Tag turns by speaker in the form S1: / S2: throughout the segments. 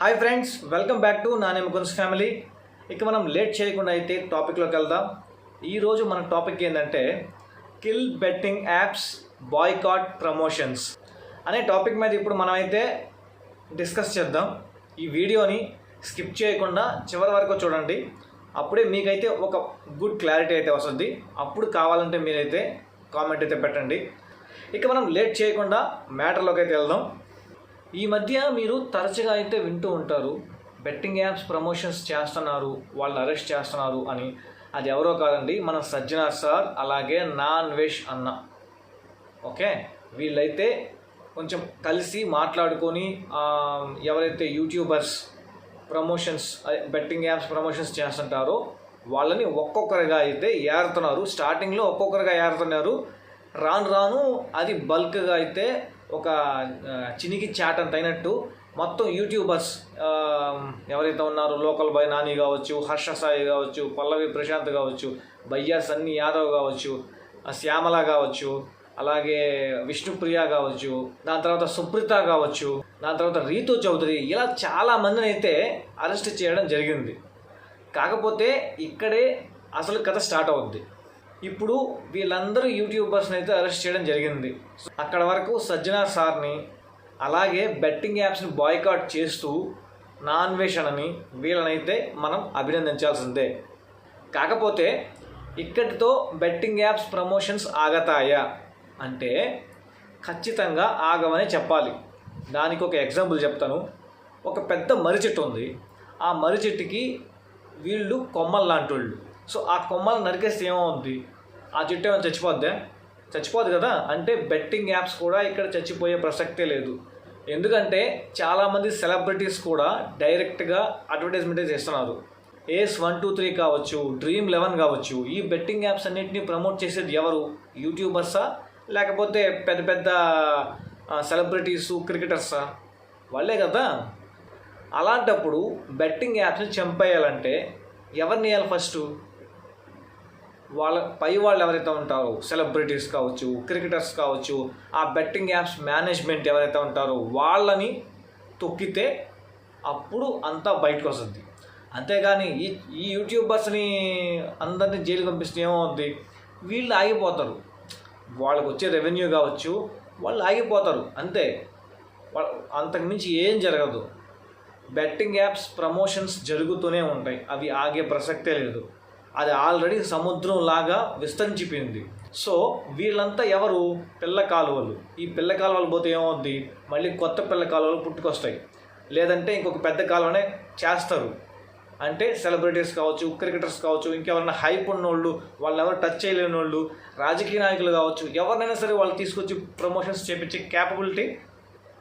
S1: Hi friends welcome back to నానే ముకుంస్ family ఇక మనం లేట్ చేయకుండా అయితే టాపిక్లోకి వెళ్దాం. ఈరోజు మన టాపిక్ ఏంటంటే kill betting apps boycott promotions అనే టాపిక్ మీద ఇప్పుడు మనమైతే డిస్కస్ చేద్దాం. ఈ వీడియోని స్కిప్ చేయకుండా చివరి వరకు చూడండి. అప్పుడే మీకైతే ఒక గుడ్ క్లారిటీ అయితే వస్తుంది. అప్పుడు కావాలంటే మీరైతే కామెంట్ అయితే పెట్టండి. ఇక మనం లేట్ చేయకుండా మ్యాటర్లోకి అయితే వెళ్దాం. ఈ మధ్య మీరు తరచుగా అయితే వింటూ ఉంటారు బెట్టింగ్ యాప్స్ ప్రమోషన్స్ చేస్తున్నారు వాళ్ళని అరెస్ట్ చేస్తున్నారు అని. అది ఎవరో కాదండి మన సజ్జనార్ సార్ అలాగే నాన్ వెజ్ అన్న. ఓకే? వీళ్ళైతే కొంచెం కలిసి మాట్లాడుకొని ఎవరైతే YouTubers promotions betting apps promotions చేస్తుంటారో వాళ్ళని ఒక్కొక్కరిగా అయితే ఏరుతున్నారు. స్టార్టింగ్లో ఒక్కొక్కరిగా ఏరుతున్నారు. రాను రాను అది బల్క్గా అయితే ఒక ఆ, చినికి చాటంత అయినట్టు మొత్తం యూట్యూబర్స్ ఎవరైతే ఉన్నారో లోకల్ బై నాని కావచ్చు హర్ష సాయి కావచ్చు పల్లవి ప్రశాంత్ కావచ్చు భయ్యా సన్నీ యాదవ్ కావచ్చు శ్యామల కావచ్చు అలాగే విష్ణుప్రియ కావచ్చు దాని తర్వాత సుప్రీత కావచ్చు దాని తర్వాత రీతు చౌదరి ఇలా చాలా మందిని అయితే అరెస్ట్ చేయడం జరిగింది. కాకపోతే ఇక్కడే అసలు కథ స్టార్ట్ అవుద్ది. ఇప్పుడు వీళ్ళందరూ యూట్యూబర్స్ని అయితే అరెస్ట్ చేయడం జరిగింది. అక్కడ వరకు సజ్జనా సార్ని అలాగే బెట్టింగ్ యాప్స్ని బాయ్కాట్ చేస్తూ నాన్ వేషణని వీళ్ళనైతే మనం అభినందించాల్సిందే. కాకపోతే ఇక్కడితో బెట్టింగ్ యాప్స్ ప్రమోషన్స్ ఆగతాయా అంటే ఖచ్చితంగా ఆగమని చెప్పాలి. దానికి ఒక ఎగ్జాంపుల్ చెప్తాను. ఒక పెద్ద మర్రి చెట్టు ఉంది. ఆ మర్రి చెట్టుకి వీళ్ళు కొమ్మలు లాంటి వాళ్ళు సో ఆ కొమ్మలు నరికేస్తే ఏమవుద్ది? ఆ చెట్టు ఏమైనా చచ్చిపోద్దా? చచ్చిపోదు కదా? అంటే బెట్టింగ్ యాప్స్ కూడా ఇక్కడ చచ్చిపోయే ప్రసక్తే లేదు. ఎందుకంటే చాలామంది సెలబ్రిటీస్ కూడా డైరెక్ట్గా అడ్వర్టైజ్మెంటే చేస్తున్నారు. ఏస్ వన్ టూ త్రీ కావచ్చు డ్రీమ్ లెవెన్ కావచ్చు ఈ బెట్టింగ్ యాప్స్ అన్నింటినీ ప్రమోట్ చేసేది ఎవరు? యూట్యూబర్సా? లేకపోతే పెద్ద పెద్ద సెలబ్రిటీసు క్రికెటర్సా? వాళ్ళే కదా? అలాంటప్పుడు బెట్టింగ్ యాప్స్ని చంపేయాలంటే ఎవరిని వేయాలి ఫస్ట్? వాళ్ళ పై వాళ్ళు ఎవరైతే ఉంటారో సెలబ్రిటీస్ కావచ్చు క్రికెటర్స్ కావచ్చు ఆ బెట్టింగ్ యాప్స్ మేనేజ్మెంట్ ఎవరైతే ఉంటారో వాళ్ళని తొక్కితే అప్పుడు అంతా బయటకు వస్తుంది అంతేగాని ఈ ఈ యూట్యూబర్స్ని అందరినీ జైలు పంపిస్తే ఏమవుద్ది? వీళ్ళు ఆగిపోతారు. వాళ్ళకి వచ్చే రెవెన్యూ కావచ్చు వాళ్ళు ఆగిపోతారు. అంతే. వాళ్ళ అంతకుమించి ఏం జరగదు. బెట్టింగ్ యాప్స్ ప్రమోషన్స్ జరుగుతూనే ఉంటాయి. అవి ఆగే ప్రసక్తే లేదు. అది ఆల్రెడీ సముద్రం లాగా విస్తరించిపోయింది. సో వీళ్ళంతా ఎవరు? పిల్ల కాలువలు. ఈ పిల్ల కాలువలు పోతే ఏమవుద్ది? మళ్ళీ కొత్త పిల్ల కాలువలు పుట్టుకొస్తాయి. లేదంటే ఇంకొక పెద్ద కాలువనే చేస్తారు. అంటే సెలబ్రిటీస్ కావచ్చు క్రికెటర్స్ కావచ్చు ఇంకెవరైనా హైప్ ఉన్నోళ్ళు వాళ్ళు ఎవరు టచ్ చేయలేని వాళ్ళు రాజకీయ నాయకులు కావచ్చు ఎవరినైనా సరే వాళ్ళు తీసుకొచ్చి ప్రమోషన్స్ చేపించే క్యాపబిలిటీ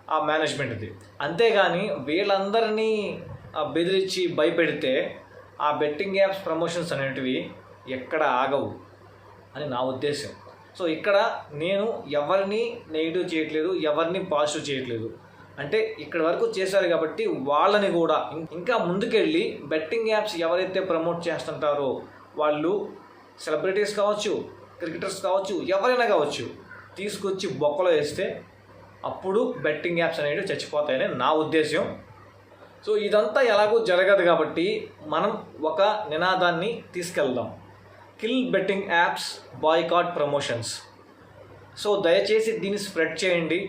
S1: ఆ మేనేజ్మెంట్ది అంతేగాని వీళ్ళందరినీ బెదిరించి భయపెడితే ఆ బెట్టింగ్ యాప్స్ ప్రమోషన్స్ అనేటివి ఎక్కడ ఆగవు అని నా ఉద్దేశం సో ఇక్కడ నేను ఎవరిని నెగిటివ్ చేయట్లేదు ఎవరిని పాజిటివ్ చేయట్లేదు. అంటే ఇక్కడ వరకు చేశారు కాబట్టి వాళ్ళని కూడా ఇంకా ముందుకెళ్ళి బెట్టింగ్ యాప్స్ ఎవరైతే ప్రమోట్ చేస్తుంటారో వాళ్ళు సెలబ్రిటీస్ కావచ్చు క్రికెటర్స్ కావచ్చు ఎవరైనా కావచ్చు తీసుకొచ్చి బొక్కలో వేస్తే అప్పుడు బెట్టింగ్ యాప్స్ అనేవి చచ్చిపోతాయని నా ఉద్దేశం సో ఇదంతా ఎలాగో జరగదు కాబట్టి మనం ఒక నినాదాన్ని తీసుకెళ్దాం. Kill betting apps boycott promotions. So దయచేసి దీన్ని స్ప్రెడ్ చేయండి.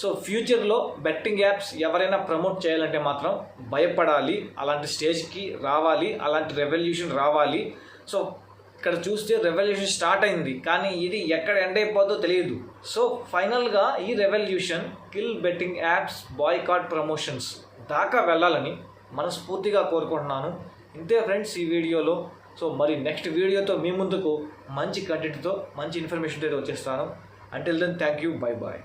S1: సో ఫ్యూచర్లో బెట్టింగ్ యాప్స్ ఎవరైనా ప్రమోట్ చేయాలంటే మాత్రం భయపడాలి. అలాంటి స్టేజ్కి రావాలి. అలాంటి రెవల్యూషన్ రావాలి. సో ఇక్కడ చూస్తే రెవల్యూషన్ స్టార్ట్ అయింది. కానీ ఇది ఎక్కడ ఎండ్ అయిపోతుందో తెలియదు. సో ఫైనల్గా ఈ revolution kill betting apps boycott promotions. దాకా వెళ్ళాలని మనస్ఫూర్తిగా కోరుకుంటున్నాను. ఇంతే ఫ్రెండ్స్ ఈ వీడియోలో. సో మరి నెక్స్ట్ వీడియోతో మీ ముందుకు మంచి కంటెంట్తో మంచి ఇన్ఫర్మేషన్తో వచ్చేస్తాను. Until then thank you bye bye